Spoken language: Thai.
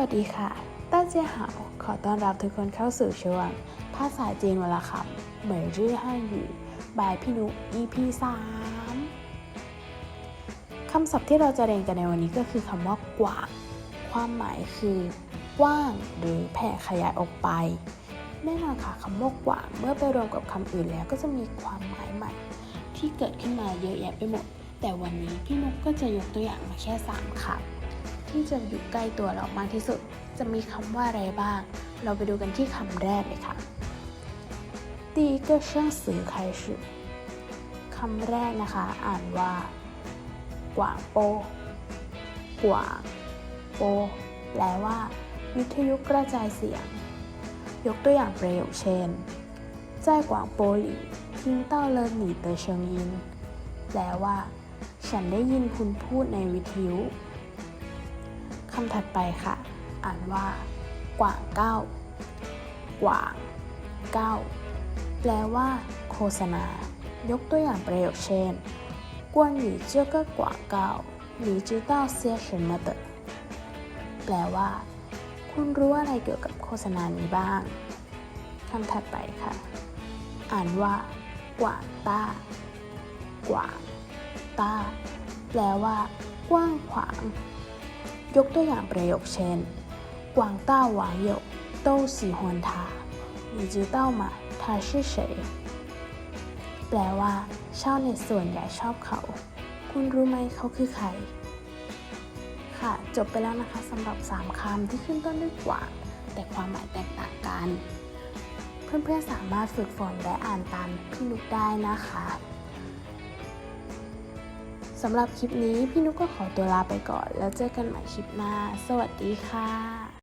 วัสดีค่ะ ต้าเจียหาว ขอต้อนรับทุกคนเข้าสู่ช่วง ภาษาจีนวันละคำเหมยรื่อห้าหยู่บายพี่นุ EP 3คำศัพท์ที่เราจะเรียนกันในวันนี้ก็คือคำว่ากว้าง ความหมายคือกว้าง หรือแผ่ขยายออกไป แน่นอนค่ะคำว่ากว้าง เมื่อไปรวมกับคำอื่นแล้วก็จะมีความหมายใหม่ ที่เกิดขึ้นมาเยอะแยะไปหมด แต่วันนี้พี่นุกก็จะยกตัวอย่างมาแค่3คำ ที่จะอยู่ใกล้ตัวเรามากที่สุด จะมีคำว่าอะไรบ้าง เราไปดูกันที่คำแรกเลยค่ะ第一个生词开始คำแรกนะคะ อ่านว่า กว่างโป กว่างโป แปลว่า วิทยุกระจายเสียง ยกตัวอย่างประโยคเช่น在广播里听到了你的声音แปลว่า ฉันได้ยินคุณพูดในวิทยุ คำถัดไปค่ะ อ่านว่า กว่างเก้า กว่างเก้า แปลว่า โฆษณา ยกตัวอย่างประโยคเช่น关于这个广告你知道些什么的แปลว่า คุณรู้อะไรเกี่ยวกับโฆษณานี้บ้าง คำถัดไปค่ะ อ่านว่า กว่างต้า กว่างต้า แปลว่า กว้างขวาง ยกตัวอย่างประโยคเช่น广大网友都喜欢他你知道吗他是谁แปลว่า ชาวเน็ตส่วนใหญ่ชอบเขา คุณรู้ไหมเขาคือใคร ค่ะ จบไปแล้วนะคะสำหรับ 3คำที่ขึ้นต้นด้วยกว่างแต่ความหมายแตกต่างกัน เพื่อนๆสามารถฝึกฝนและอ่านตามพี่นุกได้นะคะ สำหรับคลิปนี้พี่นุกก็ขอตัวลาไปก่อน แล้วเจอกันใหม่คลิปหน้า สวัสดีค่ะ